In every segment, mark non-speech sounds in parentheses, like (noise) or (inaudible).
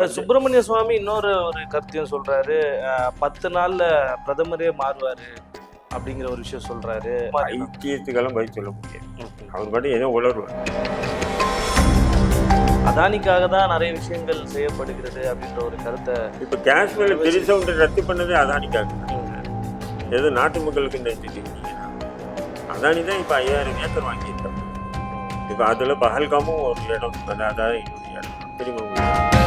இப்ப சுப்பிரமணிய சுவாமி இன்னொரு ஒரு கருத்தையும் சொல்றாரு. பத்து நாள்ல பிரதமரே மாறுவாரு அப்படிங்கிற ஒரு விஷயம் சொல்றாரு. ஐக்கியத்துக்கெல்லாம் பதில் சொல்ல முடியாது. அவர் பாட்டு ஏதோ உளருவார் அதானிக்காக தான் நிறைய விஷயங்கள் செய்யப்படுகிறது அப்படின்ற ஒரு கருத்தை இப்ப காஷ்மீர்ல பெருசா ஒன்று ரத்து பண்ணதே அதானிக்காக. ஏதோ நாட்டு மக்களுக்கு நிறுத்திட்டீங்கன்னா அதானி தான் இப்ப ஐயாயிரம் ஏக்கர் வாங்கியிருக்காங்க. இப்ப அதுல பஹல்காமும் ஒரு இடம் அது அதான் என்னுடைய இடம் உங்களுக்கு?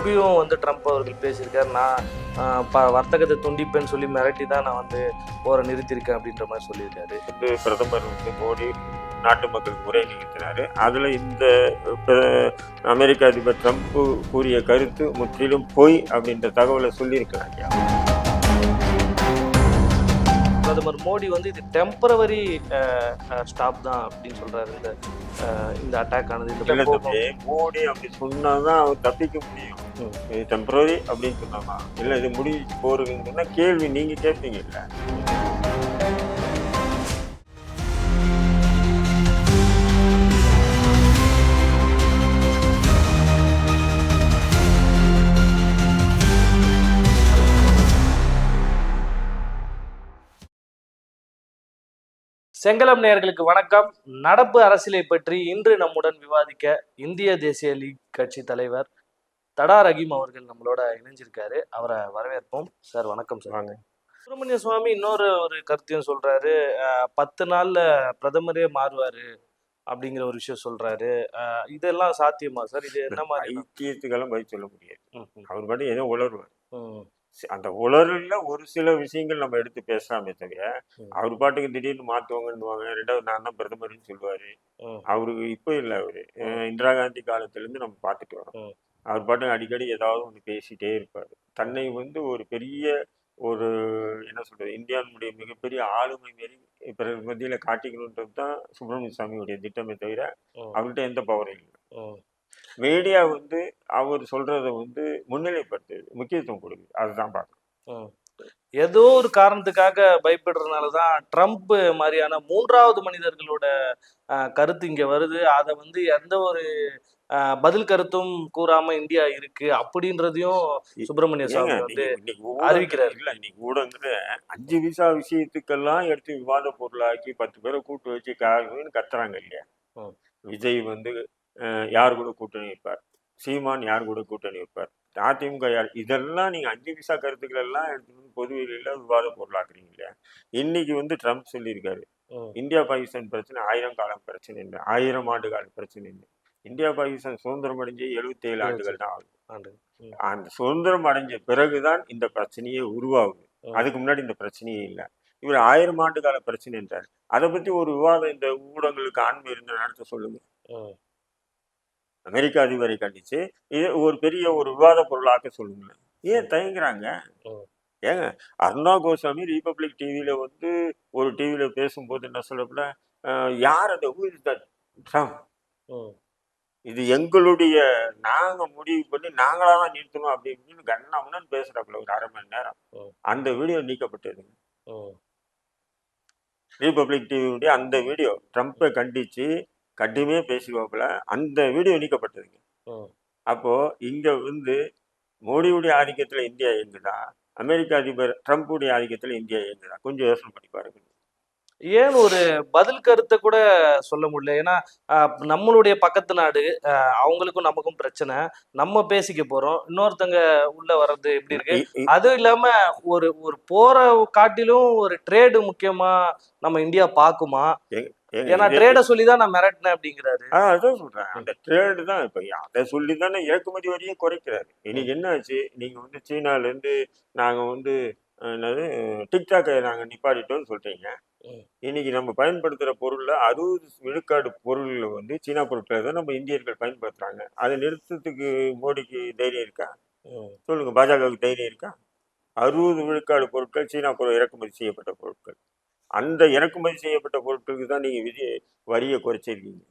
திருப்பியும் வந்து ட்ரம்ப் அவர்கள் பேசியிருக்காரு. நான் ப- வர்த்தகத்தை துண்டிப்பேன்னு சொல்லி மிரட்டி தான் நான் வந்து போரை நிறுத்தியிருக்கேன் அப்படின்ற மாதிரி சொல்லியிருக்காரு. வந்து பிரதமர் வந்து மோடி நாட்டு மக்களுக்கு உரை நிகழ்த்தினாரு அதுல இந்த அமெரிக்க அதிபர் ட்ரம்ப் கூறிய கருத்து முற்றிலும் பொய் அப்படின்ற தகவலை சொல்லியிருக்கிறாங்க பிரதமர் மோடி வந்து இது டெம்பரவரி ஸ்டாப் தான் அப்படின்னு சொல்றாரு. இந்த இந்த அட்டாக் ஆனது மோடி அப்படி சொன்னாதான் அவர் தப்பிக்க முடியும். இது டெம்பரரி அப்படின்னு சொன்னாமா? இல்லை இது முடிஞ்சு போறதுன்னு கேள்வி நீங்க கேட்பீங்க செங்களம் செங்கலம் நேயர்களுக்கு வணக்கம். நடப்பு அரசியலை பற்றி இன்று நம்முடன் விவாதிக்க இந்திய தேசிய லீக் கட்சி தலைவர் தடா ரஹீம் அவர்கள் நம்மளோட இணைஞ்சிருக்காரு. அவரை வரவேற்போம். சார் வணக்கம் சார். சுப்பிரமணிய சுவாமி இன்னொரு ஒரு கருத்தையும் சொல்றாரு. பத்து நாள்ல பிரதமரே மாறுவாரு அப்படிங்கிற ஒரு விஷயம் சொல்றாரு. இதெல்லாம் சாத்தியமா சார்? இது என்ன மாதிரி ஐக்கியத்துக்கெல்லாம் பதில் சொல்ல முடியாது. அவர் பாட்டு ஏதோ உளருவார் அந்த உளறல்ல ஒரு சில விஷயங்கள் நம்ம எடுத்து பேசலாமே தவிர. அவர் பாட்டுக்கு திடீர்னு மாத்துவாங்கன்னுவாங்க. ரெண்டாவது நான் தான் பிரதமர்னு சொல்லுவாரு. அவருக்கு இப்போ இல்லை அவரு. இந்திரா காந்தி காலத்துல இருந்து நம்ம பார்த்துட்டு வரோம். அவர் பாட்டுக்கு அடிக்கடி ஏதாவது ஒன்று பேசிட்டே இருப்பார். தன்னை வந்து ஒரு பெரிய ஒரு என்ன சொல்றது இந்தியாவினுடைய மிகப்பெரிய ஆளுமை மாரி பிறர் மத்தியில காட்டிக்கணுன்றது தான் சுப்பிரமணிய சுவாமியுடைய திட்டமே தவிர அவர்கிட்ட எந்த பவரும் இல்லை. மீடியா வந்து அவர் சொல்றத வந்து முன்னிலைப்படுத்துது முக்கியத்துவம் கொடுக்குது. அதுதான் பார்க்கணும். ஏதோ ஒரு காரணத்துக்காக பயப்படுறதுனால தான் ட்ரம்ப் மாதிரியான மூன்றாவது மனிதர்களோட கருத்து இங்க வருது. அதை வந்து எந்த ஒரு பதில் கருத்தும் கூறாம இந்தியா இருக்கு அப்படின்றதையும் சுப்பிரமணிய சுவாமி வந்து அறிவிக்கிறாரு. இல்ல இன்னைக்கு ஊடகங்கள அஞ்சு விசா விஷயத்துக்கெல்லாம் எடுத்து விவாத பொருளாக்கி பத்து பேரை கூட்டு வச்சு காரணம்னு கத்துறாங்க இல்லையா. விஜய் வந்து யார் கூட கூட்டணி வைப்பார்? சீமான் யார் கூட கூட்டணி வைப்பார்? அதிமுக யார்? இதெல்லாம் நீங்க அஞ்சு விசா கருத்துக்கள் எல்லாம் எடுத்து வந்து பொது வெளியில விவாத பொருளாக்குறீங்க இல்லையா? இன்னைக்கு வந்து ட்ரம்ப் சொல்லியிருக்காரு. இந்தியா பாகிஸ்தான் பிரச்சனை ஆயிரம் காலம் பிரச்சனை இல்லை. ஆயிரம் ஆண்டு கால பிரச்சனை இல்லை. இந்தியா பாகிஸ்தான் சுதந்திரம் அடைஞ்சு எழுபத்தி ஏழு ஆண்டுகள் தான் ஆகுது. அந்த சுதந்திரம் அடைஞ்ச பிறகுதான் இந்த பிரச்சனையே உருவாகுது. அதுக்கு முன்னாடி இந்த பிரச்சனையே இல்லை. இவர் ஆயிரம் ஆண்டு கால பிரச்சனை என்றார். அதை பத்தி ஒரு விவாதம் இந்த ஊடகங்களுக்கு ஆண்மை இருந்த நடத்த சொல்லுங்க. அமெரிக்க அதிபரை கண்டிச்சு இது ஒரு பெரிய ஒரு விவாத பொருளாக்க சொல்லுங்க ஏன் தயங்குறாங்க. ஏங்க அருணா கோஸ்வாமி ரிபப்ளிக் டிவியில வந்து ஒரு டிவியில பேசும்போது என்ன சொல்லப்பட யார் அந்த who இது எங்களுடைய நாங்க முடிவு பண்ணி நாங்களா தான் நிறுத்தணும் அப்படின்னு கண்ணாமன்னு பேசுறாப்புல ஒரு அரை மணி நேரம். அந்த வீடியோ நீக்கப்பட்டது. ம், ரிபப்ளிக் டிவியுடைய அந்த வீடியோ ட்ரம்ப்பை கண்டிச்சு கடுமையாக பேசுவாப்புல அந்த வீடியோ நீக்கப்பட்டதுங்க. அப்போ இங்க வந்து மோடியுடைய ஆதிக்கத்துல இந்தியா இயங்குதா? அமெரிக்க அதிபர் ட்ரம்ப்புடைய ஆதிக்கத்துல இந்தியா இயங்குதா? கொஞ்சம் யோசனை பண்ணி பாருங்க. ஏன் ஒரு பதில் கருத்தை கூட சொல்ல முடியல? ஏன்னா நம்மளுடைய பக்கத்து நாடு அவங்களுக்கும் நமக்கும் பிரச்சனை. நம்ம பேசிக்க போறோம். இன்னொருத்தங்க உள்ள வர்றது எப்படி இருக்கு? அதுவும் இல்லாம ஒரு ஒரு போற காட்டிலும் ஒரு ட்ரேடு முக்கியமா நம்ம இந்தியா பாக்குமா? ஏன்னா ட்ரேட சொல்லி தான் நான் மிரட்டினேன் அப்படிங்கிறாரு. அதான் சொல்றேன். அந்த ட்ரேடு தான் இப்போ அதை சொல்லி தானே இறக்குமதி வரியே குறைக்கிறாரு. இன்னைக்கு என்ன ஆச்சு நீங்க வந்து சீனால இருந்து நாங்க வந்து என்னது டிக்டாக்கை நாங்க நிப்பாட்டிட்டோம்னு சொல்றீங்க ம். இன்னைக்கு நம்ம பயன்படுத்துற பொருள்ல அறுபது விழுக்காடு பொருள்ல வந்து சீனா பொருட்களை தான் நம்ம இந்தியர்கள் பயன்படுத்துறாங்க. அதை நிறுத்தத்துக்கு மோடிக்கு தைரியம் இருக்கா? சொல்லுங்க பாஜகவுக்கு தைரியம் இருக்கா? அறுபது விழுக்காடு பொருட்கள் சீனா பொருள் இறக்குமதி செய்யப்பட்ட பொருட்கள். அந்த இறக்குமதி செய்யப்பட்ட பொருட்களுக்கு தான் நீங்க விதி வரியை குறைச்சிருக்கீங்க.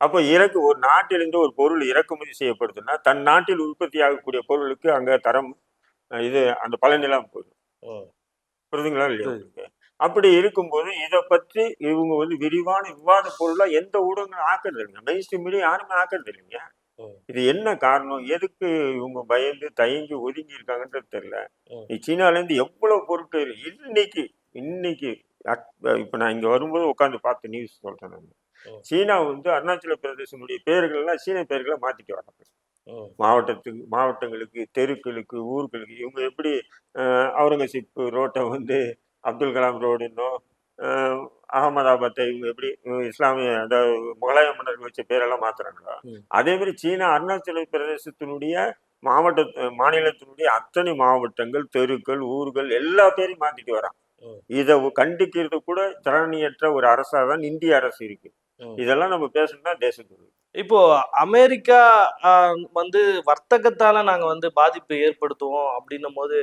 அப்போ இறக்கு ஒரு நாட்டிலிருந்து ஒரு பொருள் இறக்குமதி செய்யப்படுதுன்னா தன் நாட்டில் உற்பத்தி ஆகக்கூடிய பொருளுக்கு அங்க தரம் இது அந்த பலன் இல்லாம போயிடும். ம். புரியுதுங்களா இல்லையா? அப்படி இருக்கும்போது இதை பற்றி இவங்க வந்து விரிவான விவாத பொருளா எந்த ஊடகங்களும் ஆக்குறது இல்லைங்க. மெயின் ஸ்ட்ரீம் மீடியா யாருமே ஆக்குறது இல்லைங்க. இது என்ன காரணம்? எதுக்கு இவங்க பயந்து தயங்கி ஒதுங்கி இருக்காங்கன்றது தெரியல. சீனால இருந்து எவ்வளவு பொருட்கள் இன்னைக்கு இன்னைக்கு இப்ப நான் இங்க வரும்போது உட்காந்து பார்த்த நியூஸ் சொல்றேன். சீனா வந்து அருணாச்சல பிரதேசனுடைய பெயர்கள்லாம் சீன பெயர்களை மாத்திட்டு வராங்க மாவட்டத்துக்கு மாவட்டங்களுக்கு தெருக்களுக்கு ஊர்களுக்கு இவங்க எப்படி அவுரங்கசீப் ரோட்டை வந்து அப்துல் கலாம் ரோடுன்னோ அகமதாபாத்தை இவங்க எப்படி இஸ்லாமிய அதாவது முகலாய மன்னர்கள் வச்ச பேரெல்லாம் மாத்துறாங்களோ. அதே மாதிரி சீனா அருணாச்சல பிரதேசத்தினுடைய மாவட்ட மாநிலத்தினுடைய அத்தனை மாவட்டங்கள் தெருக்கள் ஊர்கள் எல்லா பேரையும் மாத்திட்டு வரான். இதை கண்டிக்கிறது கூட திறனியற்ற ஒரு அரசா தான் இந்திய அரசு இருக்கு. இதெல்லாம் நம்ம பேசணும்னா தேசத்துக்கு இப்போ அமெரிக்கா வந்து வர்த்தகத்தால நாங்க வந்து பாதிப்பு ஏற்படுத்துவோம் அப்படின்னும் போது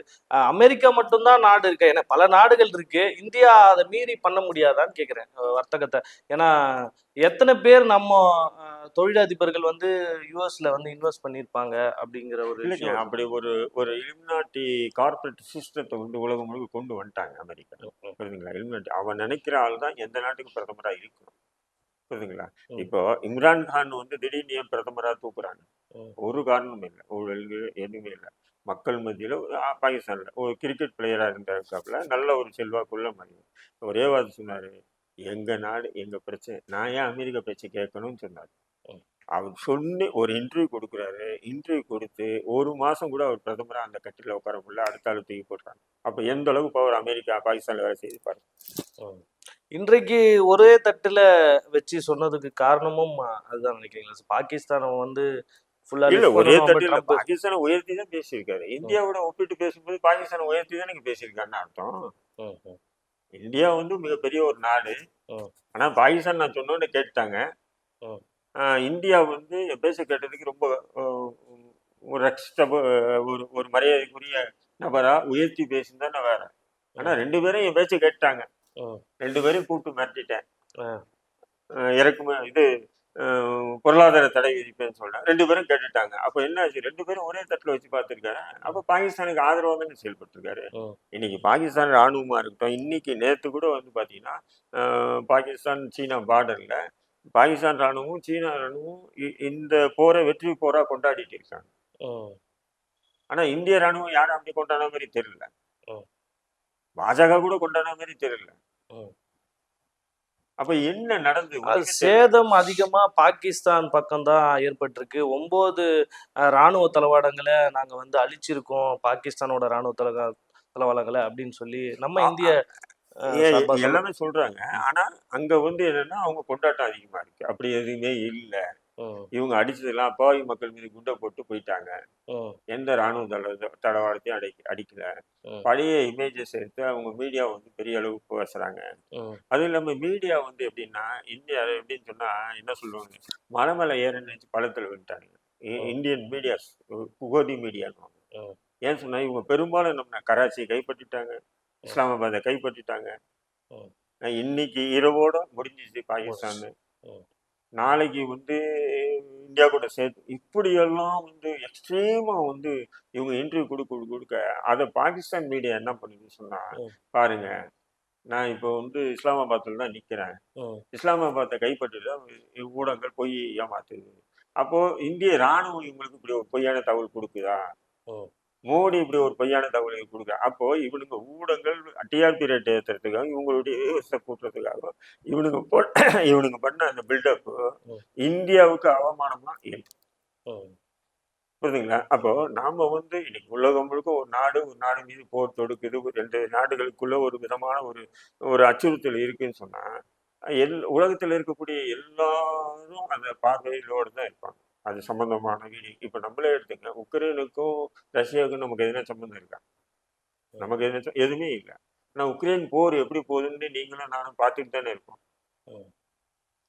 அமெரிக்கா மட்டும்தான் நாடு இருக்கு? ஏன்னா பல நாடுகள் இருக்கு. இந்தியா அதை மீறி பண்ண முடியாதான்னு கேக்குறேன் வர்த்தகத்தை. ஏன்னா எத்தனை பேர் நம்ம தொழிலதிபர்கள் வந்து யூஎஸ்ல வந்து இன்வெஸ்ட் பண்ணியிருப்பாங்க அப்படிங்கிற ஒரு அப்படி ஒரு ஒரு இலுமினாட்டி கார்பரேட் சிஸ்டத்தை வந்து உலகம் முழுக்க கொண்டு வந்துட்டாங்க அமெரிக்கா. புரியுதுங்களா? இலுமினாட்டி அவன் நினைக்கிற ஆள் தான் எந்த நாட்டுக்கு பிரதமரா இருக்கணும்? புரியுதுங்களா. இப்போ இம்ரான் கான் வந்து திடீர்னு ஏன் பிரதமரா தூக்குறாங்க. ஒரு காரணமும் இல்லை. ஊழல்கள் எதுவுமே இல்லை. மக்கள் மத்தியில பாகிஸ்தான்ல ஒரு கிரிக்கெட் பிளேயரா இருந்தாப்புல நல்ல ஒரு செல்வாக்குள்ள மனிதன் ஒரே வார்த்தை சொன்னாரு. எங்க நாடு எங்க பிரச்சனை நான் ஏன் அமெரிக்கா பேச்சை கேட்கணும்னு சொன்னாரு. அவர் சொன்னி ஒரு இன்டர்வியூ கொடுக்குறாரு. இன்டர்வியூ கொடுத்து ஒரு மாசம் கூட அவர் பிரதமரா அந்த கட்டில உட்கார முடியல. அடுத்த ஆளு தூக்கி போடுறாங்க அப்ப எந்த அளவுக்கு பவர் அமெரிக்கா பாகிஸ்தான்ல வேலை செய்து பாருங்க. இன்றைக்கு ஒரே தட்டுல வச்சு சொன்னதுக்கு காரணமும் அதுதான் நினைக்கிறீங்களா? பாகிஸ்தான் வந்து இல்ல ஒரே தட்டில பாகிஸ்தானை உயர்த்தி தான் பேசியிருக்காரு. இந்தியாவோட ஒப்பிட்டு பேசும்போது பாகிஸ்தானை உயர்த்தி தான் நீங்க பேசியிருக்காருன்னு அர்த்தம். இந்தியா வந்து மிகப்பெரிய ஒரு நாடு. ஆனா பாகிஸ்தான் நான் சொன்னோன்னு கேட்டாங்க இந்தியா வந்து என் பேச கேட்டதுக்கு ரொம்ப ஒரு ஒரு ஒரு மரியாதைக்குரிய நபரா உயர்த்தி பேசியிருந்தா வேற. ஆனா ரெண்டு பேரும் என் பேச்ச கேட்டாங்க. ரெண்டு பேரும் கூப்பிட்டு மிரட்டிட்டேன். இறக்குமே இது பொருளாதார தடை விதிப்பேன்னு சொல்றேன். ரெண்டு பேரும் கேட்டுட்டாங்க. அப்ப என்ன ஆச்சு? ரெண்டு பேரும் ஒரே தட்டுல வச்சு பார்த்திருக்காரு. அப்ப பாகிஸ்தானுக்கு ஆதரவா தானே செயல்பட்டிருக்காரு. இன்னைக்கு பாகிஸ்தான் ராணுவமா இருக்கட்டும் இன்னைக்கு நேத்து கூட வந்து பாத்தீங்கன்னா பாகிஸ்தான் சீனா பார்டர்ல பாகிஸ்தான் ராணுவமும் சீனா ராணுவமும் இந்த போரை வெற்றி போரா கொண்டாடிட்டு இருக்காங்க. ஆனா இந்திய ராணுவம் யாரும் அப்படி கொண்டாடின மாதிரி தெரியல. பாஜக கூட கொண்டாடின மாதிரி தெரியல. அப்ப என்ன நடந்து அது உனக்கே தெரியல. சேதம் அதிகமா பாகிஸ்தான் பக்கம் தான் ஏற்பட்டிருக்கு ஒன்பது ராணுவ தளவாடங்களை நாங்க வந்து அழிச்சிருக்கோம். பாகிஸ்தானோட ராணுவ தளவ தளவாடங்களை அப்படின்னு சொல்லி நம்ம இந்திய. எல்லாமே சொல்றாங்க. ஆனா அங்க வந்து என்னன்னா அவங்க கொண்டாட்டம் அதிகமா இருக்கு. அப்படி எதுவுமே இல்ல. இவங்க அடிச்சதெல்லாம் அப்பாவி மக்கள் மீது குண்டை போட்டு போயிட்டாங்க. எந்த ராணுவ தள தடவாளத்தையும் அடி அடிக்கல. பழைய இமேஜஸ் எடுத்து அவங்க மீடியா வந்து பெரிய அளவுக்கு பேசுறாங்க. அதுவும் இல்லாம மீடியா வந்து எப்படின்னா இந்தியா எப்படின்னு சொன்னா என்ன சொல்லுவாங்க? மலை மேல ஏறன்னு வச்சு பழத்துல விட்டாங்க. இந்தியன் மீடியாஸ் புகோதி மீடியான்னு. ஏன் சொன்னா இவங்க பெரும்பாலும் நம்ம கராச்சியை கைப்பற்றிட்டாங்க. இஸ்லாமாபாத்தை கைப்பற்றிட்டாங்க. இன்னைக்கு இரவோட முடிஞ்சிச்சு பாகிஸ்தான். நாளைக்கு வந்து இந்தியா கூட சேர்த்து இப்படியெல்லாம் வந்து எக்ஸ்ட்ரீமா வந்து இவங்க இன்டர்வியூ கொடுக்க கொடுக்க கொடுக்க அதை பாகிஸ்தான் மீடியா என்ன பண்ணுது சொன்னா ம். பாருங்க நான் இப்போ வந்து இஸ்லாமாபாத்தில் தான் நிக்கிறேன் ம், இஸ்லாமாபாத்தை கைப்பற்றிட்டு தான் ஊடகங்கள் பொய் ஏமாத்துது அப்போ இந்திய ராணுவம் இவங்களுக்கு இப்படி ஒரு பொய்யான தகவல் கொடுக்குதா. மோடி இப்படி ஒரு பொய்யான தகவலை கொடுக்குறா அப்போ இவனுங்க ஊடகங்கள் டிஆர்பி ரேட் ஏற்றுறதுக்காக இவங்களுடைய கூட்டுறதுக்காக இவனுங்க போ (clears throat) இவனுங்க பண்ண அந்த பில்டப் ம். இந்தியாவுக்கு அவமானமா இருக்கு புரியுதுங்களா அப்போ நாம வந்து இன்னைக்கு உலகம் முழுக்க ஒரு நாடு ஒரு நாடு மீது போர் தொடுக்குது ஒரு ரெண்டு நாடுகளுக்குள்ள ஒரு விதமான ஒரு ஒரு அச்சுறுத்தல் இருக்குன்னு சொன்னா எல் உலகத்துல இருக்கக்கூடிய எல்லாரும் அந்த பார்வையிலோடு தான் இருப்பாங்க. அது சம்பந்தமான வீடியோ. இப்ப நம்மளே எடுத்துங்க உக்ரைனுக்கும் ரஷ்யாவுக்கும் நமக்கு எதுனா சம்பந்தம் இருக்கா? நமக்கு எதுனா எதுவுமே இல்லை. ஆனா உக்ரைன் போர் எப்படி போகுதுன்னு நீங்களும் நானும் பார்த்துட்டு தானே இருக்கோம்.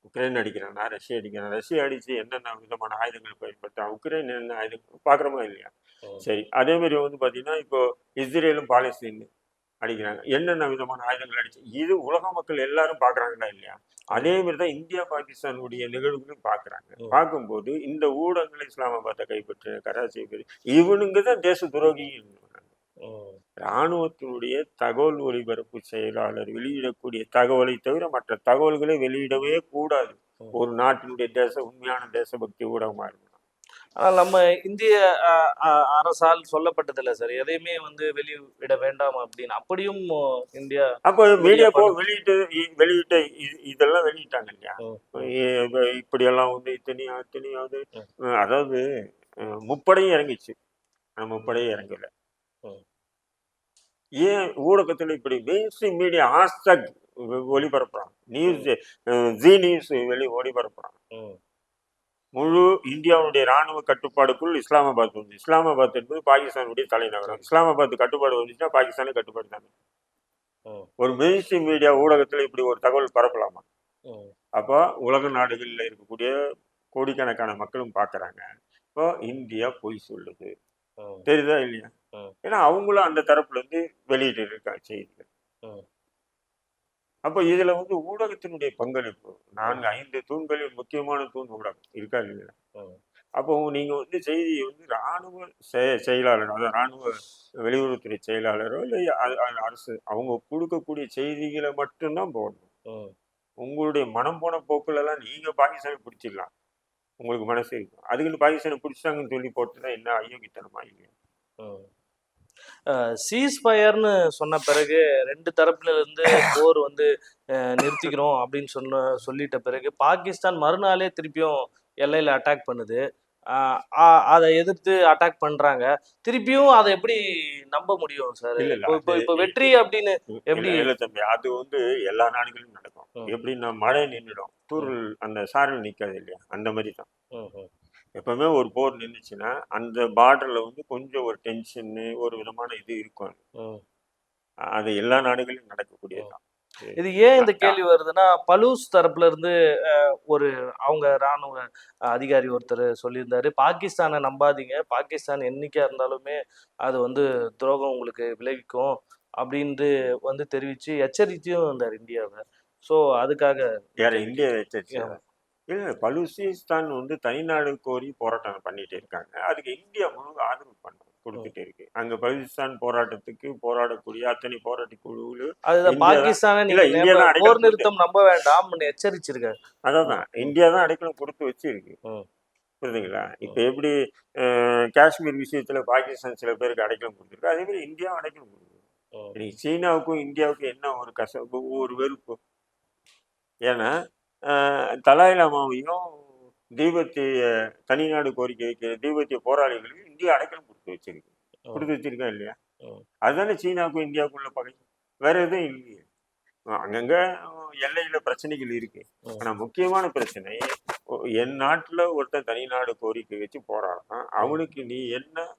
உக்ரைன் அடிக்கிறானா? ரஷ்யா அடிக்கிறான்? ரஷ்யா அடிச்சு என்னென்ன விதமான ஆயுதங்கள் பயன்படுத்தான் உக்ரைன் என்ன ஆயுதம் பாக்குறோமா இல்லையா. சரி அதே மாதிரி வந்து பாத்தீங்கன்னா இப்போ இஸ்ரேலும் பாலஸ்தீன் அடிக்கிறாங்க. என்னென்ன விதமான ஆயுதங்கள் அடிச்சு? இது உலக மக்கள் எல்லாரும் பாக்குறாங்களா இல்லையா? அதே மாதிரி தான் இந்தியா பாகிஸ்தானுடைய நிகழ்வுகளும் பாக்குறாங்க. பார்க்கும்போது இந்த ஊடகங்கள் இஸ்லாமாபாத்தை கைப்பற்று கராச்சியை கைப்பற்று இவனுங்க தான் தேச துரோகி இராணுவத்தினுடைய தகவல் ஒலிபரப்பு செயலாளர் வெளியிடக்கூடிய தகவலை தவிர மற்ற தகவல்களை வெளியிடவே கூடாது. ஒரு நாட்டினுடைய தேச உண்மையான தேசபக்தி ஊடகமா இருக்கணும் ஆனால் நம்ம இந்திய அரசால் சொல்லப்பட்டதில்லை சார். எதையுமே வந்து வெளியிட வேண்டாம் அப்படின்னு. அப்படியும் இந்தியா அப்போ மீடியா போ. வெளியிட்டு வெளியிட்ட இதெல்லாம் வெளியிட்டாங்க இல்லையா? இப்படியெல்லாம் வந்து இத்தனையா இத்தனையாவது அதாவது முப்படையும் இறங்கிச்சு. முப்படையும் இறங்கல. ஏன் ஊடகத்துல இப்படி மெயின் மீடியா ஹாஸ்டாக் ஒளிபரப்புறாங்க? நியூஸ் ஜி நியூஸ் வெளி ஒளிபரப்புறாங்க. ம், முழு இந்தியாவுடைய ராணுவ கட்டுப்பாடுக்குள் இஸ்லாமாபாத் வந்து இஸ்லாமாபாத் என்பது பாகிஸ்தானுடைய தலைநகரம். இஸ்லாமாபாத் கட்டுப்பாடு வந்துச்சுன்னா பாகிஸ்தானு கட்டுப்பாடு தானே. ஒரு மெயின் மீடியா ஊடகத்துல இப்படி ஒரு தகவல் பரப்பலாமா? அப்போ உலக நாடுகளில் இருக்கக்கூடிய கோடிக்கணக்கான மக்களும் பார்க்குறாங்க இப்போ இந்தியா பொய் சொல்லுது. தெரியுதா இல்லையா. ஏன்னா அவங்களும் அந்த தரப்புல இருந்து வெளியிட்டு இருக்காங்க செய்திகள். அப்போ இதுல வந்து ஊடகத்தினுடைய பங்களிப்பு நான்கு ஐந்து தூண்களில் முக்கியமான தூண் ஊடகம் இருக்கா இல்லையா? ம். அப்போ நீங்க வந்து செய்தியை வந்து ராணுவ செ- செயலாளர் அதாவது ராணுவ வெளியுறவுத்துறை செயலாளரோ இல்லை அரசு அவங்க கொடுக்கக்கூடிய செய்திகளை மட்டும்தான் போடணும். உங்களுடைய மனம் போன போக்குல எல்லாம் நீங்க பாகிஸ்தானை பிடிச்சிடலாம். உங்களுக்கு மனசு இருக்கும். அதுக்குன்னு பாகிஸ்தானை பிடிச்சாங்கன்னு சொல்லி போட்டுதான் என்ன அயோக்கித்தனமா இல்லையா? சீஸ் ஃபயர்னு சொன்ன பிறகு ரெண்டு தரப்புல இருந்து போர் வந்து நிறுத்திக்கிறோம் அப்படின்னு சொன்ன சொல்லிட்ட பிறகு பாகிஸ்தான் மறுநாளே திருப்பியும் எல்லையில அட்டாக் பண்ணுது. அதை எதிர்த்து அட்டாக் பண்றாங்க. திருப்பியும் அதை எப்படி நம்ப முடியும் சார் இப்போ இப்போ வெற்றி அப்படின்னு எப்படி? இல்ல, தம்பி அது வந்து எல்லா நாடுகளிலும் நடக்கும். எப்படின்னா மழை நின்றுடும் தூரல் அந்த சாரல் நிக்காது இல்லையா? அந்த மாதிரி தான். எப்பவுமே ஒரு போர் நின்றுச்சுன்னா அந்த பார்டர்ல வந்து கொஞ்சம் ஒரு டென்ஷன் ஒரு விதமான இது இருக்கும் ம். அது எல்லா நாடுகளிலும் நடக்கக்கூடியதுதான் இது ஏன் இந்த கேள்வி வருதுன்னா பலூஸ் தரப்புல இருந்து ஒரு அவங்க ராணுவ அதிகாரி ஒருத்தர் சொல்லியிருந்தாரு. பாகிஸ்தானை நம்பாதீங்க. பாகிஸ்தான் என்னைக்கா இருந்தாலுமே அது வந்து துரோகம் உங்களுக்கு விளைவிக்கும் அப்படின்ட்டு வந்து தெரிவிச்சு எச்சரிக்கையும் இருந்தார் இந்தியாவை. ஸோ அதுக்காக வேற இந்தியா ஆமா. இல்ல பலுசிஸ்தான் வந்து தனிநாடு கோரி போராட்டம் பண்ணிட்டு இருக்காங்க. அதுக்கு இந்தியா முழு ஆதரவு பண்ண கொடுத்துட்டு இருக்கு. அங்க பலுசிஸ்தான் போராட்டத்துக்கு போராடக்கூடிய அத்தனை போராட்ட குழுவில் அதுதான் இந்தியா தான்- பாகிஸ்தானை இல்ல, நீங்க இந்தியா தான் நேம- அடைக்கலம் போர் நிறுத்தம் நம்ப வேண்டாம்னு எச்சரிச்சிருக்காரு. அதான் இந்தியா தான் அடைக்கலம் கொடுத்து வச்சிருக்கு. புரியுதுங்களா? இப்ப எப்படி காஷ்மீர் விஷயத்துல பாகிஸ்தான் சில பேருக்கு அடைக்கலம் கொடுத்துருக்கு. அதே மாதிரி இந்தியாவும் அடைக்கலம். இன்னைக்கு சீனாவுக்கும் இந்தியாவுக்கும் என்ன ஒரு கசப்பு ஒரு வெறுப்பு? ஏன்னா தலாய் லாமாவையும் தீபத்திய தனிநாடு கோரிக்கை வைக்கிற தீபத்திய போராளிகளையும் இந்தியா அடைக்கலம் கொடுத்து வச்சிருக்கு. கொடுத்து வச்சிருக்கா இல்லையா. அதுதானே சீனாவுக்கும் இந்தியாவுக்குள்ள பகை. வேற எதுவும் இல்லையே. அங்கங்க எல்லையில பிரச்சனைகள் இருக்கு. ஆனா முக்கியமான பிரச்சனை என் நாட்டுல ஒருத்தன் தனிநாடு கோரிக்கை வச்சு போராடுறான். அவனுக்கு நீ என்ன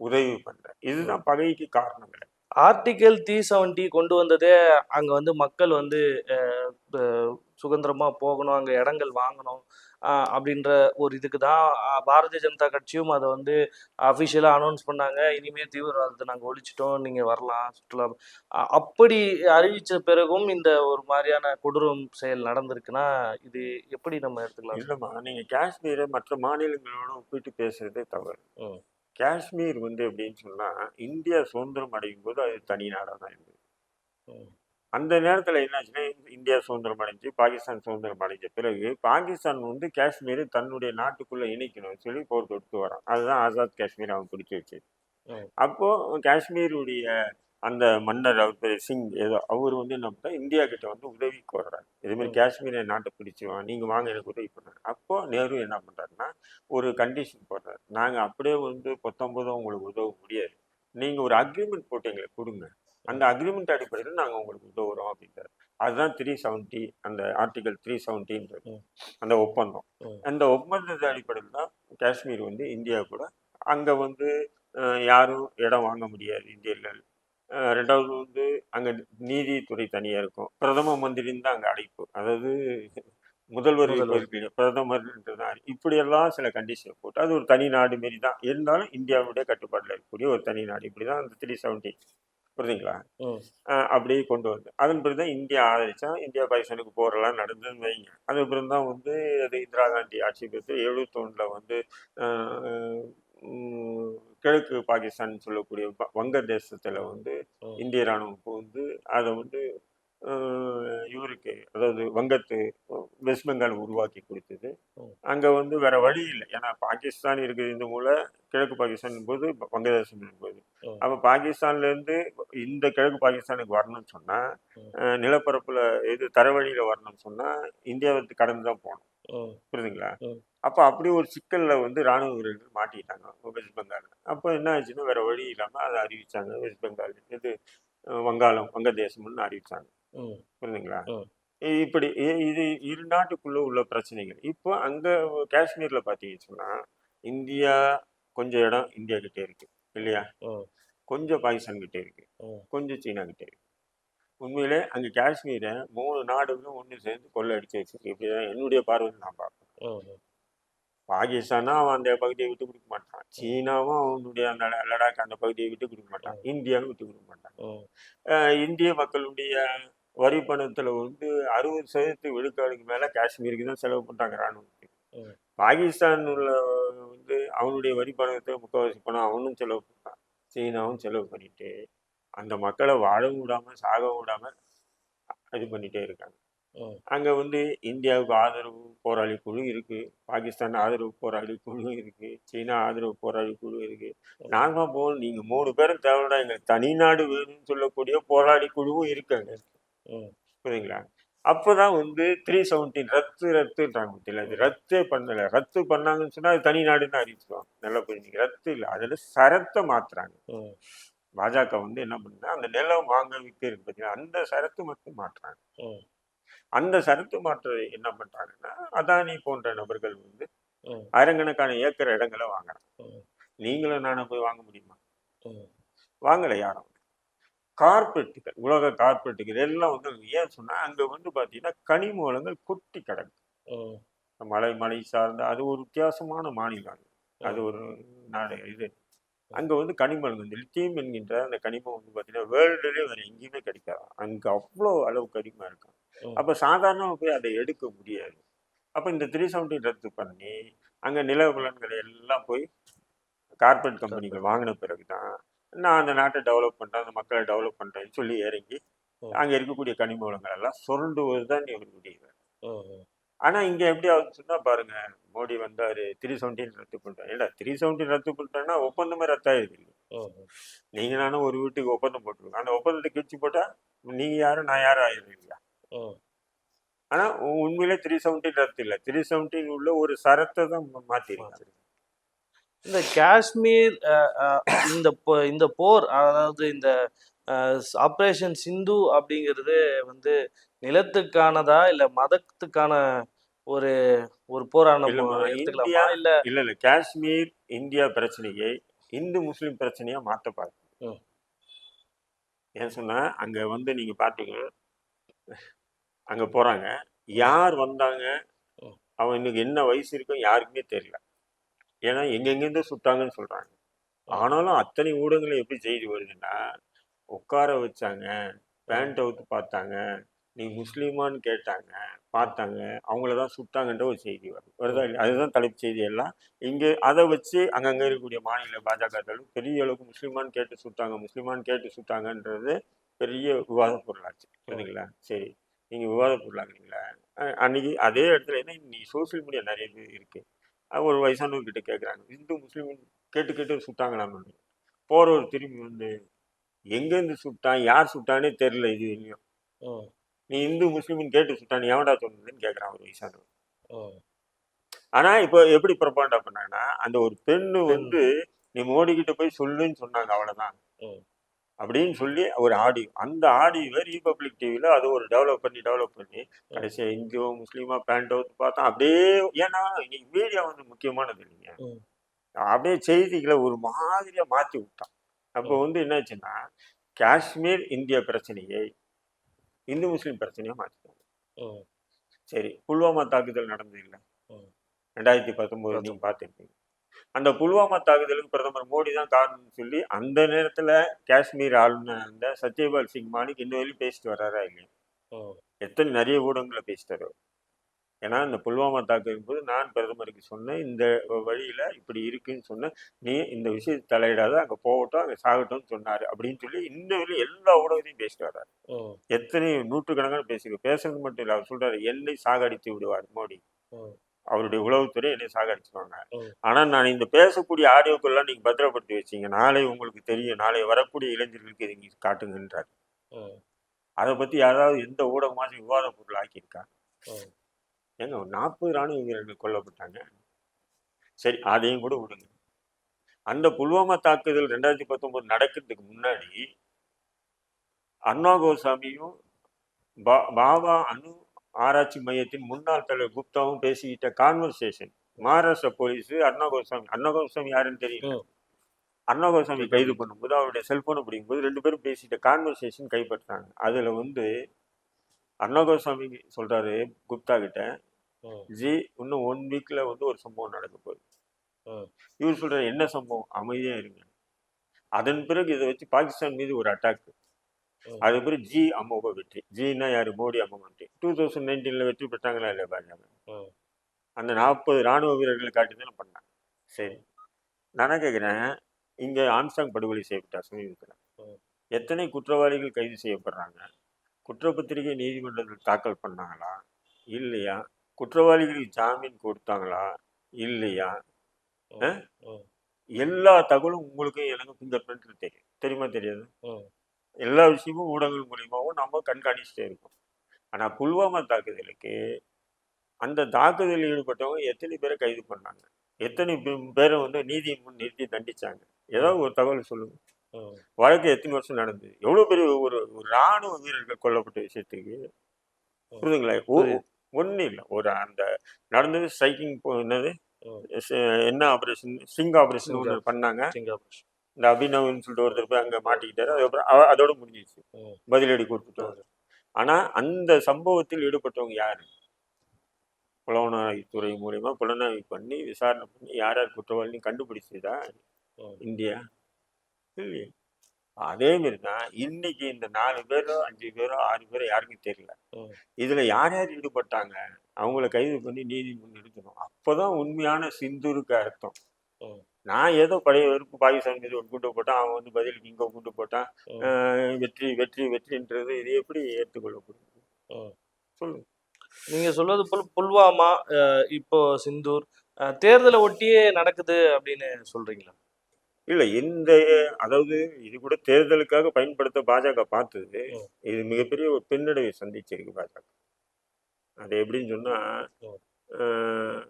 உதவி பண்ற? இதுதான் பகைக்கு காரணம் ஆர்டிகல் த்ரீ செவன்டி கொண்டு வந்ததே அங்க வந்து மக்கள் வந்து அஹ், அஹ், சுதந்திரமா போகணும் அங்க இடங்கள் வாங்கணும் அப்படின்ற ஒரு இதுக்கு தான் பாரதிய ஜனதா கட்சியும் அதை வந்து அஃபிஷியலாக அனௌன்ஸ் பண்ணாங்க. இனிமே தீவிரவாதத்தை நாங்கள் ஒழிச்சிட்டோம் நீங்க வரலாம் சுற்றுலா அப்படி அறிவிச்ச பிறகும் இந்த ஒரு மாதிரியான கொடூரம் செயல் நடந்திருக்குன்னா இது எப்படி நம்ம எடுத்துக்கலாம்? இல்லம்மா நீங்க காஷ்மீரை மற்ற மாநிலங்களோட ஒப்பிட்டு பேசுறதே தவறு. காஷ்மீர் வந்து எப்படின்னு சொன்னா இந்தியா சுதந்திரம் அடையும் போது அது தனி நாடா தான் இருந்தது. அந்த நேரத்துல என்னாச்சுன்னா இந்தியா சுதந்திரம் அடைஞ்சு பாகிஸ்தான் சுதந்திரம் அடைஞ்ச பிறகு பாகிஸ்தான் வந்து காஷ்மீரை தன்னுடைய நாட்டுக்குள்ள இணைக்கணும்னு சொல்லி போர் தொடுத்து வரான் அதுதான் ஆசாத் காஷ்மீர் அவன் பிடிச்சி வச்சது ம். அப்போ காஷ்மீருடைய அந்த மன்னர் அவர் சிங் ஏதோ அவர் வந்து என்ன பண்ணா இந்தியா கிட்ட வந்து உதவி கோர்றாரு. இதே மாதிரி ம். காஷ்மீரை நாட்டை பிடிச்சுவான் நீங்க வாங்க எனக்கு உதவி பண்ணாரு அப்போ நேரு என்ன பண்றாருன்னா ஒரு கண்டிஷன் போடுறாரு. நாங்க அப்படியே வந்து பத்தொன்பதும் உங்களுக்கு உதவ முடியாது. நீங்க ஒரு அக்ரிமெண்ட் போட்டு எங்களுக்கு கொடுங்க. அந்த அக்ரிமெண்ட் அடிப்படையில் நாங்க உங்களுக்கு உதவுறோம் அப்படின்றாரு. அதுதான் த்ரீ செவன்ட்டி அந்த ஆர்டிகல் த்ரீ செவன்ட்டின்றது. அந்த ஒப்பந்தம். அந்த ஒப்பந்தத்தை அடிப்படையில் தான் காஷ்மீர் வந்து இந்தியா கூட அங்க வந்து யாரும் இடம் வாங்க முடியாது இந்தியர்கள். ரெண்டாவது வந்து அங்க நீதித்துறை தனியா இருக்கும். பிரதம மந்திரின்னு தான் அங்க அழைப்பு. அதாவது முதல்வர் முதல்வர். இருப்பதற்கு பிரதமர் இப்படியெல்லாம் சில கண்டிஷன் போட்டு அது ஒரு தனி நாடு மாரி தான். இருந்தாலும் இந்தியாவுடைய கட்டுப்பாட்டில் இருக்கக்கூடிய ஒரு தனி நாடு. இப்படி தான் அந்த த்ரீ செவன்ட்டி புரியுதுங்களா? அப்படியே கொண்டு வந்து அதன் பிறகு தான் இந்தியா ஆதரிச்சா இந்தியா பாகிஸ்தானுக்கு போரெல்லாம் நடந்ததுன்னு வைங்க. பிறகு தான் வந்து அது இந்திரா காந்தி ஆட்சி பெற்று எழுபத்தொன்னில் வந்து கிழக்கு பாகிஸ்தான் சொல்லக்கூடிய வ- வங்க தேசத்துல வந்து. இந்திய ராணுவம் வந்து அதை வந்து இவருக்கு அதாவது வங்கத்து வெஸ்ட் பெங்கால் உருவாக்கி கொடுத்தது. அங்க வந்து வேற வழி இல்லை ஏன்னா பாகிஸ்தான் இருக்குது இந்த மூல கிழக்கு பாகிஸ்தான் போது வங்கதேசம் போது. அப்ப பாகிஸ்தான்ல இருந்து இந்த கிழக்கு பாகிஸ்தானுக்கு வரணும்னு சொன்னா ம். அஹ், நிலப்பரப்புல இது தரவழியில வரணும்னு சொன்னா இந்தியாவை கடந்து தான் போகணும் புரியுதுங்களா. அப்ப அப்படி ஒரு சிக்கல்ல வந்து ராணுவ வீரர்கள் மாட்டிட்டாங்க வெஸ்ட் பெங்கால். அப்போ என்ன ஆச்சுன்னா வேற வழி இல்லாம அதை அறிவிச்சாங்க வெஸ்ட் பெங்கால். இது வங்காளம் வங்கதேசம்னு அறிவிச்சாங்க. புரியுதுங்களா? இப்படி இது இரு நாட்டுக்குள்ள உள்ள பிரச்சனைகள். இப்போ அங்க காஷ்மீர்ல பாத்தீங்கன்னு சொன்னா இந்தியா கொஞ்சம் இடம் இந்தியா கிட்ட இருக்கு இல்லையா? கொஞ்சம் பாகிஸ்தான் கிட்ட இருக்கு. கொஞ்சம் சீனா கிட்ட இருக்கு. உண்மையிலே அங்க காஷ்மீரை மூணு நாடுகளும் ஒன்று சேர்ந்து கொள்ளை அடிச்சு வச்சிருக்கு இப்படிதான் என்னுடைய பார்வையில் நான் பார்ப்பேன். பாகிஸ்தானா அவன் அந்த பகுதியை விட்டு கொடுக்க மாட்டான். சீனாவும் அவனுடைய அந்த லடாக் அந்த பகுதியை விட்டு கொடுக்க மாட்டான். இந்தியாவும் விட்டு கொடுக்க மாட்டான். இந்திய மக்களுடைய வரி பணத்துல வந்து அறுபது சதவீதத்து விழுக்காடுக்கு மேல காஷ்மீருக்கு தான் செலவு பண்றாங்க ராணுவத்துக்கு. பாகிஸ்தான் உள்ள வந்து அவனுடைய வரி பணத்தை முக்கவாசி பணம் அவனும் செலவு பண்ணான் சீனாவும் செலவு பண்ணிட்டு அந்த மக்களை வாழ விடாம சாக விடாம இது பண்ணிட்டே இருக்காங்க. அங்க வந்து இந்தியாவுக்கு ஆதரவு போராளி குழு இருக்கு. பாகிஸ்தான் ஆதரவு போராளி குழு இருக்கு. சீனா ஆதரவு போராளி குழு இருக்கு. நாங்க போல் நீங்க மூணு பேரும் தேவைடா எங்களுக்கு தனிநாடு வேணும்னு சொல்லக்கூடிய போராளி குழுவும் இருக்காங்க. புரியுதுங்களா? அப்பதான் வந்து த்ரீ செவன்டீன் ரத்து ரத்துன்றாங்க பத்தியில அது ரத்தே பண்ணல. ரத்து பண்ணாங்கன்னு சொன்னா அது தனி நாடுன்னு அறிவிச்சிருவாங்க. நல்லா புரிஞ்சுங்க. ரத்து இல்லை. அதுல சரத்தை மாத்துறாங்க. ம், பாஜக வந்து என்ன பண்ணுன்னா அந்த நிலம் வாங்க இருக்கு பார்த்தீங்கன்னா அந்த சரத்து மட்டும் மாற்றுறாங்க. அந்த சரத்து மாற்ற என்ன பண்றாங்கன்னா அதானி போன்ற நபர்கள் வந்து. ஆயிரக்கணக்கான ஏக்கர் இடங்களை வாங்குறாங்க. நீங்களும் நானும் போய் வாங்க முடியுமா. வாங்கலை யாரும் கார்பெட்டுகள் உலக கார்பெட்டுகள் எல்லாம் வந்து ஏன் சொன்னா அங்க வந்து பாத்தீங்கன்னா கனிம வளங்கள் கொட்டி கிடக்கு மலை மலை சார்ந்த அது ஒரு வித்தியாசமான மாநிலம். அது ஒரு நாடு இது அங்க வந்து கனிமம் வந்து லித்தியம் என்கின்ற அந்த கனிமம் வந்து பாத்தீங்கன்னா வேர்ல்டுலேயே வேற எங்கேயுமே கிடைக்காது. அங்க அவ்வளோ அளவு கனிமம் இருக்கும். அப்ப சாதாரணமா போய் அதை எடுக்க முடியாது. அப்ப இந்த த்ரீ செவன்டீன் ரத்து பண்ணி அங்க நில புலன்களை எல்லாம் போய் கார்பரேட் கம்பெனிகள் வாங்கின பிறகுதான் நான் அந்த நாட்டை டெவலப் பண்றேன் அந்த மக்களை டெவலப் பண்றேன்னு சொல்லி இறங்கி. அங்க இருக்கக்கூடிய கனிம வளங்கள் எல்லாம் சுரண்டுவது தான் இவர்களுடைய வேலை. ம், ம். ஆனா இங்க எப்படி ஆகுதுன்னு சொன்னா பாருங்க மோடி வந்தாரு த்ரீ செவன்டீன் ரத்து பண்றேன் இல்ல த்ரீ செவன்டீன் ரத்து பண்றேன்னா ஒப்பந்தமே ரத்தாயிருது ம், ம். நீங்க நானும் ஒரு வீட்டுக்கு ஒப்பந்தம் போட்டுருக்கோம் அந்த ஒப்பந்தத்தை கிழிச்சு போட்டா நீங்க யாரும் நான் யாரும் ஆயிரும் இல்லையா ம். ஆனா உ- உண்மையிலே த்ரீ செவன்டீன் ரத்து இல்ல த்ரீ செவன்டீன் உள்ள ஒரு சரத்தை தான் மாத்திருக்காங்க இந்த காஷ்மீர் இந்த இந்த போர் அதாவது இந்த ஆப்ரேஷன் சிந்து அப்படிங்கிறது வந்து நிலத்துக்கானதா இல்ல மதத்துக்கான ஒரு ஒரு போரா நம்ம இல்லம்மா, எடுத்துக்கலாமா? இந்தியா இல்ல இல்ல இல்ல காஷ்மீர் இந்தியா பிரச்சனையை இந்து முஸ்லிம் பிரச்சனையா மாத்த பார்க்கு ம். ஏன் சொன்னா அங்க வந்து நீங்க பாத்தீங்க அங்க போறாங்க. யார் வந்தாங்க. அவன் இன்னைக்கு என்ன வயசு இருக்கும் யாருக்குமே தெரியல. ஏன்னா எங்கெங்கிருந்து சுட்டாங்கன்னு சொல்றாங்க. ஆனாலும் அத்தனை ஊடகங்கள் எப்படி செய்தி வருதுன்னா உட்கார வச்சாங்க. பேண்ட் அவுத்து பார்த்தாங்க. நீ முஸ்லீமான்னு கேட்டாங்க. பார்த்தாங்க. அவங்கள தான் சுட்டாங்கன்ற ஒரு செய்தி வருது வருதா இல்லையா? அதுதான் தலைப்பு செய்தி எல்லாம். இங்கே அதை வச்சு அங்கங்கே இருக்கக்கூடிய மாநில பாஜக தலைவர் பெரிய அளவுக்கு முஸ்லீமான்னு கேட்டு சுட்டாங்க. முஸ்லீமான்னு கேட்டு சுட்டாங்கன்றது பெரிய விவாத பொருளாச்சு. புரியுதுங்களா சரி. நீங்கள் விவாத பொருளாக்குறீங்களா அன்னைக்கு அதே இடத்துல என்ன நீ சோஷியல் மீடியா நிறைய பேர் இருக்கு. அஹ் ஒரு வயசானவங்க கிட்ட கேட்குறாங்க. இந்து முஸ்லீம் கேட்டு கேட்டு சுட்டாங்களான்னு போகிறவர் திரும்பி வந்து எங்கேருந்து சுட்டான் யார் சுட்டானே தெரில இது வரையும். நீ இந்து முஸ்லீம்னு கேட்டு சுட்டான் நீ எவன்டா சொன்னதுன்னு கேட்குறான் ஒரு வயசானவன். ம், ஆனா இப்போ எப்படி ப்ரொபாண்டா பண்ணாங்கன்னா அந்த ஒரு பெண்ணு வந்து நீ மோடி கிட்ட போய் சொல்லுன்னு சொன்னாங்க அவ்வளவுதான். அப்படின்னு சொல்லி ஒரு ஆடியோ அந்த ஆடியோவை ரீபப்ளிக் டிவியில அது ஒரு டெவலப் பண்ணி டெவலப் பண்ணி கடைசியா இந்தியோ முஸ்லீமா பேண்டோ பார்த்தா அப்படியே ஏன்னா இன்னைக்கு மீடியா வந்து முக்கியமானது இல்லைங்க. அப்படியே செய்திகளை ஒரு மாதிரியா மாத்தி விட்டான். அப்போ வந்து என்னாச்சுன்னா காஷ்மீர் இந்திய பிரச்சனையை இந்து முஸ்லீம் பிரச்சனையா மாத்திட்டாங்க. ம், சரி புல்வாமா தாக்குதல் நடந்தது இல்லை. ரெண்டாயிரத்தி பத்தொன்பது நீங்க பார்த்துருப்பீங்க அந்த புல்வாமா தாக்குதலுக்கு பிரதமர் மோடி தான் காரணம்னு சொல்லி அந்த நேரத்துல காஷ்மீர் ஆளுநர் அந்த சத்யபால் சிங் மாலிக் இன்ன வரையும் பேசிட்டு வர்றாரா இல்லையா? எத்தனை நிறைய ஊடகங்களை பேசிட்டாரு. ஏன்னா இந்த புல்வாமா தாக்குதல் போது நான் பிரதமருக்கு சொன்னேன் இந்த வழியில இப்படி இருக்குன்னு சொன்னேன். நீ இந்த விஷயத்தை தலையிடாத அங்க போகட்டும் அங்க சாகட்டும்னு சொன்னாரு. அப்படின்னு சொல்லி இன்ன வரையும் எல்லா ஊடகத்தையும் பேசிட்டு வர்றாரு. எத்தனை நூற்றுக்கணக்கான பேசி பேசுறது மட்டும் இல்லை அவர் சொல்றாரு என்னை சாகடித்து விடுவார் மோடி. அவருடைய உளவுத்துறை என்னை சாகடிச்சுவாங்க ம். ஆனா நான் இந்த பேசக்கூடிய ஆடியோக்கெல்லாம் நீங்க பத்திரப்படுத்தி வச்சீங்க. நாளை உங்களுக்கு தெரியும். நாளை வரக்கூடிய இளைஞர்களுக்கு இதை நீங்க காட்டுங்கன்றார். அதை பத்தி யாராவது எந்த ஊடகமாச்சும் விவாத பொருள் ஆக்கியிருக்கா ம். ஏங்க நாற்பது ராணுவ வீரர்கள் கொல்லப்பட்டாங்க. சரி அதையும் கூட விடுங்க. அந்த புல்வாமா தாக்குதல் ரெண்டாயிரத்தி பத்தொன்பது நடக்கிறதுக்கு முன்னாடி அண்ணா கோசாமியும் பா- பாபா அணு ஆராய்ச்சி மையத்தின் முன்னாள் தலைவர் குப்தாவும் பேசிக்கிட்ட கான்வர்சேஷன். மகாராஷ்டிரா போலீஸ் அண்ணா கோசாமி அண்ணா கோசாமி யாருன்னு தெரியும்? ம். அண்ணா கோசாமி கைது பண்ணும்போது அவருடைய செல்போனை பிடிக்கும்போது ரெண்டு பேரும் பேசிட்ட கான்வர்சேஷன் கைப்பற்றாங்க. அதுல வந்து அண்ணா கோசாமி சொல்றாரு குப்தா கிட்ட ஜி இன்னும் ஒன் வீக்ல வந்து ஒரு சம்பவம் நடக்க போகுது. இவர் சொல்றாரு என்ன சம்பவம்? அமைதியா இருங்க. அதன் பிறகு இதை வச்சு பாகிஸ்தான் மீது ஒரு அட்டாக். அது பிறகு ஜி அமோக வெற்றி. ஜின்னா யாரு? மோடி அமோக வெற்றி. டூ தௌசண்ட் நைன்டீன்ல வெற்றி பெற்றாங்களா இல்லையா? பாஜக. அந்த நாற்பது ராணுவ வீரர்களை காட்டி பண்ணாங்க. சரி. நான் கேட்குறேன் இங்க ஆம்சாங் படுகொலை செய்யப்பட்டார் சமீபத்தில். எத்தனை குற்றவாளிகள் கைது செய்யப்படுறாங்க? குற்றப்பத்திரிகை நீதிமன்றத்தில் தாக்கல் பண்ணாங்களா? இல்லையா? குற்றவாளிகளுக்கு ஜாமீன் கொடுத்தாங்களா? இல்லையா? எல்லா தகவலும் உங்களுக்கும் எனக்கு ஃபிங்கர் பிரிண்ட் தெரியும். தெரியுமா தெரியாது. எல்லா விஷயமும் ஊடகங்கள் மூலியமாகவும் நம்ம கண்காணிச்சுட்டே இருக்கோம். ஆனா புல்வாமா தாக்குதலுக்கு அந்த தாக்குதலில் ஈடுபட்டவங்க எத்தனை பேரை கைது பண்ணாங்க? எத்தனை பேரை வந்து நீதி முன் நிறுத்தி தண்டிச்சாங்க? ஏதாவது ஒரு தகவல் சொல்லுங்க. வழக்கு எத்தனை வருஷம் நடந்தது? எவ்வளவு பெரிய ஒரு ராணுவ வீரர்கள் கொல்லப்பட்ட விஷயத்துக்கு புரியுதுங்களா? புரியுது. ஒன்றும் இல்லை. ஒரு அந்த நடந்தது ஸ்ட்ரைக்கிங் என்னது. ச- என்ன ஆபரேஷன் ஸ்டிங் ஆபரேஷன் ஒன்று பண்ணாங்க. இந்த அபினவ்னு சொல்லிட்டு ஒருத்தர் போய் அங்க மாட்டிக்கிட்டாரு. அதுக்கப்புறம் அதோட முடிஞ்சிச்சு. பதிலடி கொடுத்துட்டாரு ஆனா அந்த சம்பவத்தில் ஈடுபட்டவங்க யாரு? புலனாய்வுத்துறை மூலியமா புலனாய்வு பண்ணி விசாரணை பண்ணி யார் யார் குற்றவாளின்னு கண்டுபிடிச்சதா. இந்தியா? இல்லையே. அதே மாதிரி தான் இன்னைக்கு இந்த நாலு பேரோ அஞ்சு பேரோ ஆறு பேரோ யாருக்கும் தெரியல. இதுல யார் யார் ஈடுபட்டாங்க? அவங்கள கைது பண்ணி நீதி நிறுத்தணும் அப்பதான் உண்மையான சிந்துருக்கு அர்த்தம். நான் ஏதோ பழைய வெறுப்பு பாகிஸ்தான் மீது ஒரு குண்டு போட்டான் அவன் வந்து பதிலுக்கு இங்க குண்டு போட்டான். வெற்றி வெற்றி வெற்றின்றது இது எப்படி ஏற்றுக்கொள்ளப்படுது? ம். சொல்லுங்க. நீங்க சொல்வது போல் புல்வாமா இப்போ சிந்தூர் தேர்தலை ஒட்டியே நடக்குது அப்படின்னு சொல்றீங்களா? இல்ல இந்த அதாவது இது கூட தேர்தலுக்காக பயன்படுத்த பாஜக பார்த்தது. இது மிகப்பெரிய ஒரு பின்னடைவை சந்திச்சிருக்கு பாஜக. அது எப்படின்னு சொன்னா ம். ஆஹ்,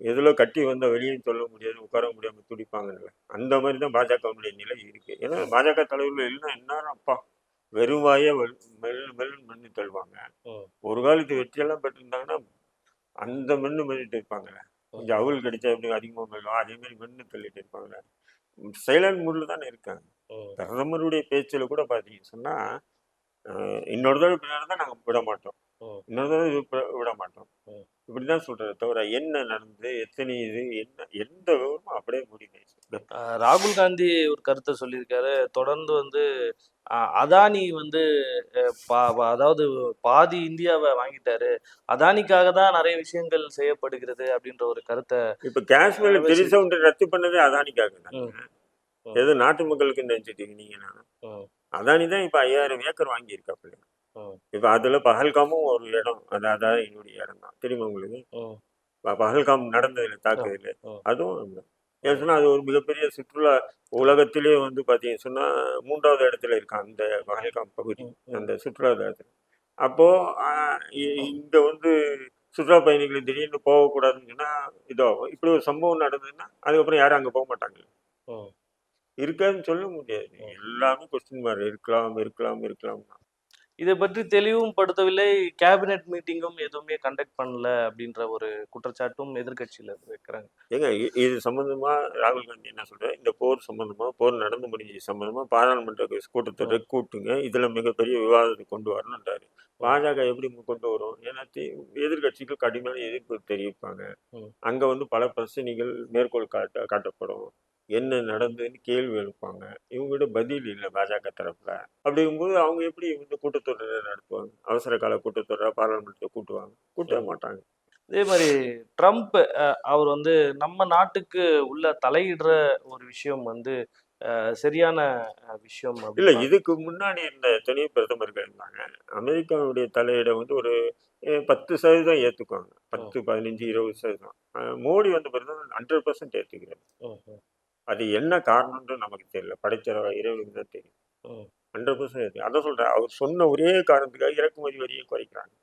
எதுல கட்டி வந்தா வெளியே சொல்ல முடியாது உட்கார முடியாம துடிப்பாங்கல்ல. அந்த மாதிரி தான் பாஜகவுடைய நிலை இருக்கு. ஏன்னா பாஜக தலைவர்கள் எல்லாம் என்ன அப்பா வெறும் வாயே மெல் மெல் மண்ணு தள்ளுவாங்க. ஒரு காலத்து வெற்றியெல்லாம் பெற்றிருந்தாங்கன்னா அந்த மண்ணு மெல்லிட்டு இருப்பாங்கல்ல. கொஞ்சம் அவல் கிடைச்சா எப்படி அதிகமாக மெல்லும் அதே மாதிரி மண்ணு தள்ளிட்டு இருப்பாங்கல்ல சைலண்ட் மூடில் தானே இருக்காங்க. பிரதமருடைய பேச்சில் கூட பார்த்தீங்க சொன்னா அஹ், இன்னொரு தடவை பின்னாடி தான் நாங்கள் விட மாட்டோம். இன்னொரு தடவை விட மாட்டோம் ம். இப்படிதான் சொல்றதை தவிர என்ன நடந்தது எத்தனை இது என்ன எந்த விவரமும் அப்படியே அஹ், ராகுல் காந்தி ஒரு கருத்தை சொல்லியிருக்காரு தொடர்ந்து வந்து அதானி வந்து பா- அதாவது பாதி இந்தியாவை வாங்கிட்டாரு அதானிக்காக தான் நிறைய விஷயங்கள் செய்யப்படுகிறது அப்படின்ற ஒரு கருத்தை இப்ப அஹ் பெரிய சவுண்ட் ரத்து பண்ணதே அதானிக்காக தான். எது நாட்டு மக்களுக்கு நினைச்சிட்டீங்க நீங்க ம். அதானி தான் இப்ப ஐயாயிரம் ஏக்கர் வாங்கியிருக்காப்புல. இப்ப அதுல பகல்காமும் ஒரு இடம். அது அதான் என்னுடைய இடம் தான் தெரியுமா உங்களுக்கு? பகல்காம் நடந்ததுல தாக்குதல். அதுவும் ஏன் சொன்னா அது ஒரு மிகப்பெரிய சுற்றுலா உலகத்திலே வந்து பாத்தீங்க சொன்னா மூன்றாவது இடத்துல இருக்கான் அந்த பகல்காம் பகுதி. அந்த சுற்றுலா தலத்துல. அப்போ ஆஹ் இ- இங்க வந்து சுற்றுலா பயணிகள் திடீர்னு போகக்கூடாதுன்னு சொன்னா இதாகும் இப்படி ஒரு சம்பவம் நடந்ததுன்னா அதுக்கப்புறம் யாரும் அங்க போக மாட்டாங்க. இருக்காதுன்னு சொல்ல முடியாது. எல்லாமே கொஸ்டின் மார்க் இருக்கலாம் இருக்கலாம் இருக்கலாம். இதை பற்றி தெளிவும் படுத்தவில்லை. கேபினெட் மீட்டிங்கும் எதுவுமே கண்டக்ட் பண்ணல அப்படின்ற ஒரு குற்றச்சாட்டும் எதிர்க்கட்சியில வைக்கிறாங்க. ஏங்க இது சம்பந்தமா ராகுல் காந்தி என்ன சொல்றாரு? இந்த போர் சம்பந்தமா போர் நடந்து முடிஞ்சது சம்பந்தமா பாராளுமன்ற கூட்டத்தை கூட்டுங்க. இதுல மிகப்பெரிய விவாதத்தை கொண்டு வரணுன்றாரு பாஜக எப்படி கொண்டு வரும்? ஏன்னா எதிர்க்கட்சிகள் கடுமையான எதிர்ப்பு தெரிவிப்பாங்க. அங்க வந்து பல பிரச்சனைகள் மேற்கோள் காட்ட காட்டப்படும். என்ன நடந்ததுன்னு கேள்வி எழுப்பாங்க. இவங்ககிட்ட பதில் இல்லை பாஜக தரப்புல. அப்படிங்கும்போது அவங்க எப்படி வந்து கூட்டத்தொடரை நடத்துவாங்க? அவசர கால கூட்டத்தொடரை பாராளுமன்றத்தை கூட்டுவாங்க? கூட்ட மாட்டாங்க. அதே மாதிரி ட்ரம்ப் அவர் வந்து நம்ம நாட்டுக்கு உள்ள தலையிடுற ஒரு விஷயம் வந்து சரியான விஷயம் இல்ல இதுக்கு முன்னாடி இருந்த துணை பிரதமர்கள் இருந்தாங்க. அமெரிக்காவுடைய தலையிட வந்து ஒரு பத்து சதவீதம் ஏத்துக்குவாங்க. பத்து பதினஞ்சு இருபது சதவீதம். மோடி வந்த பிறகு ஹண்ட்ரட் பர்சன்ட் ம், அது என்ன காரணம்ன்றது நமக்கு தெரியல. படைச்ச இறைவனுக்கு தான் தெரியும். ஹண்ட்ரட் பர்சன்ட் அதான் சொல்றேன். அவர் சொன்ன ஒரே காரணத்துக்காக இறக்குமதி வரியை குறைக்கிறாங்க.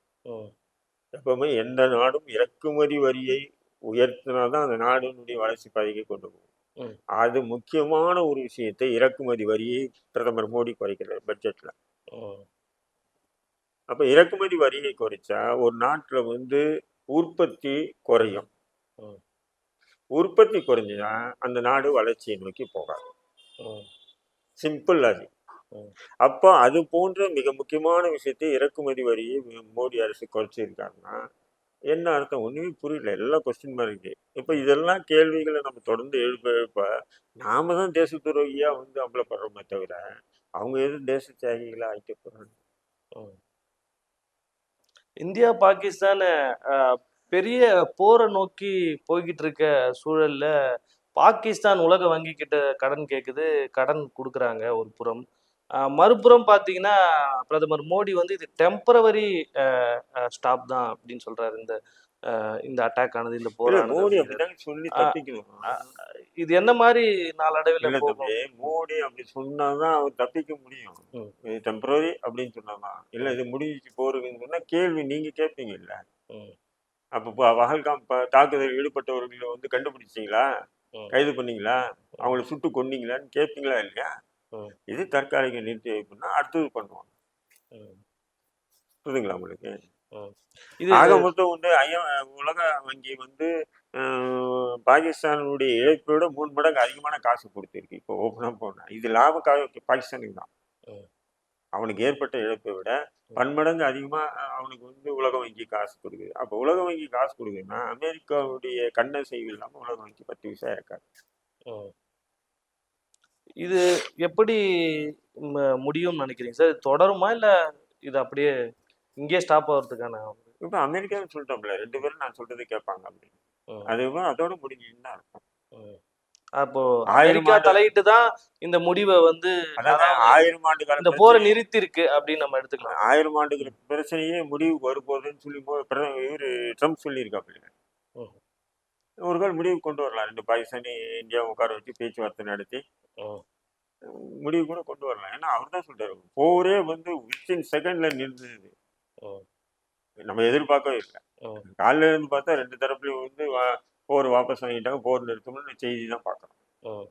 எப்பவுமே எந்த நாடும் இறக்குமதி வரியை உயர்த்தினாதான் அந்த நாடினுடைய வளர்ச்சி பாதைக்கு கொண்டு போகும். அது முக்கியமான ஒரு விஷயத்தை இறக்குமதி வரியை பிரதமர் மோடி குறைக்கிறார் பட்ஜெட்ல அப்ப இறக்குமதி வரியை குறைச்சா ஒரு நாட்டுல வந்து உற்பத்தி குறையும். உற்பத்தி குறைஞ்சா அந்த நாடு வளர்ச்சியை நோக்கி போகாது. சிம்பிள் அது. அப்போ அது போன்ற மிக முக்கியமான விஷயத்தை இறக்குமதி வரியை மோடி அரசு குறைச்சிருக்காருன்னா என்ன அர்த்தம்? ஒண்ணுமே புரியல. எல்லாம் கொஸ்டின் மாதிரி இருக்கு. இப்போ இதெல்லாம் கேள்விகளை நம்ம தொடர்ந்து எழுப்ப எழுப்ப நாம தான் தேச துரோகியா வந்து அம்பலப்படுறோமே தவிர அவங்க எதுவும் தேச தியாகிகளா ஆகிட்டு போறாங்க. ம். இந்தியா பாகிஸ்தான் பெரிய போரை நோக்கி போய்கிட்டு இருக்க சூழல்ல பாகிஸ்தான் உலக வங்கி கிட்ட கடன் கேக்குது கடன் கொடுக்குறாங்க ஒரு புறம். மறுபுறம் பாத்தீங்கன்னா பிரதமர் மோடி வந்து இது டெம்பரவரி ஸ்டாப் தான் அப்படின்னு சொல்றாரு. இந்த இந்த அட்டாக் ஆனது இந்த போரானது மோடி. அப்படிதான் சொல்லி இது என்ன மாதிரி நாளடைவில் மோடி அப்படி சொன்னாதான் அவர் தப்பிக்க முடியும். இது டெம்பரரி அப்படின்னு சொன்னாதான். இல்ல இது முடிஞ்சிச்சு போறதுன்னு சொன்னா கேள்வி நீங்க கேட்பீங்க இல்ல அப்ப பகல்காம் தாக்குதல் ஈடுபட்டவர்களை வந்து கண்டுபிடிச்சீங்களா. கைது பண்ணீங்களா? அவங்கள சுட்டு கொன்னீங்களான்னு கேட்பீங்களா இல்லையா. இது தற்காலிக நிறுத்தி வைப்புனா அடுத்தது பண்ணுவாங்க புரியுதுங்களா உங்களுக்கு? ஆக மொத்தம் வந்து ஐய உலக வங்கி வந்து பாகிஸ்தானுடைய இழப்பை விட மூணு மடங்கு அதிகமான காசு கொடுத்துருக்கு. இப்போ ஓப்பனாக போனா. இது லாப கா- பாகிஸ்தானுக்கு தான். அவனுக்கு ஏற்பட்ட இழப்பை விட பன்மடங்கு அதிகமா அஹ், அவனுக்கு வந்து உலக வங்கி காசு கொடுக்குது. அப்போ உலக வங்கி காசு கொடுக்குதுன்னா அமெரிக்காவுடைய கண்ண செய்வு இல்லாமல் உலக வங்கி பத்து பைசா இருக்காது. இது எப்படி முடியும்னு நினைக்கிறீங்க சார்? தொடருமா இல்ல இது அப்படியே இங்கேயே ஸ்டாப் ஆகிறதுக்கான இப்போ அமெரிக்கான்னு சொல்லிட்டோம்ல ரெண்டு பேரும் நான் சொல்றது கேட்பாங்க அப்படின்னு. ம், அதுவும் அதோட முடிஞ்சுன்னு தான் இருக்கும். அப்போ அமெரிக்கா தலையிட்டு தான் இந்த முடிவை வந்து ஆயிரம் ஆண்டு கால இந்த போரை நிறுத்தி இருக்கு அப்படின்னு நம்ம எடுத்துக்கலாம். ஆயிரம் ஆண்டுகிற பிரச்சனையே முடிவுக்கு வரும்போதுன்னு சொல்லி இவர் ட்ரம்ப் சொல்லியிருக்காப்புல ஒரு கால் முடிவு கொண்டு வரலாம். ரெண்டு பாகிஸ்தானி இந்தியா உட்கார வச்சு பேச்சுவார்த்தை நடத்தி. முடிவு கூட கொண்டு வரலாம். ஏன்னா அவர் தான் சொல்றாரு போரே வந்து வித்தின் செகண்ட்ல ம், நம்ம எதிர்பார்க்கவே இல்லை. காலையில இருந்து பார்த்தா ரெண்டு தரப்புலையும் வந்து போர் வாபஸ் வாங்கிட்டாங்க போர் நிறுத்தம்னு செய்தி தான் பார்க்குறோம்.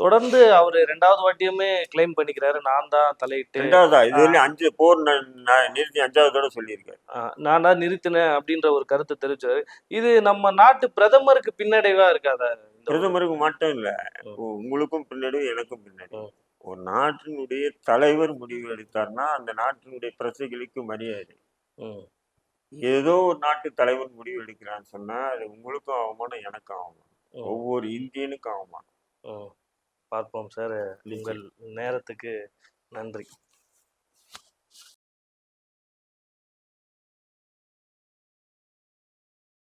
தொடர்ந்து அவரு ரெண்டாவது வாட்டியுமே கிளைம் பண்ணிக்கிறாரு. நான் தான் தலையிட்டு ரெண்டாவதா? இது வரையும் அஞ்சு போர் நிறுத்தி அஞ்சாவதோட சொல்லியிருக்காரு. நான் தான் நிறுத்தினேன் அப்படின்ற ஒரு கருத்தை தெரிவிச்சாரு. இது நம்ம நாட்டு பிரதமருக்கு பின்னடைவா இருக்காதா? பிரதமருக்கு மட்டும் இல்ல. உங்களுக்கும் பின்னாடி எனக்கும் பின்னாடி ம். ஒரு நாட்டினுடைய தலைவர் முடிவு எடுத்தார்னா அந்த நாட்டினுடைய பிரஜைகளுக்கு மரியாதை. ஏதோ ஒரு நாட்டு தலைவர் முடிவு எடுக்கிறான்னு சொன்னா அது உங்களுக்கும் அவமானம் எனக்கும் அவமானம். ம், ஒவ்வொரு இந்தியனுக்கும் அவமானம். ம். பார்ப்போம் சார். உங்கள் நேரத்துக்கு நன்றி.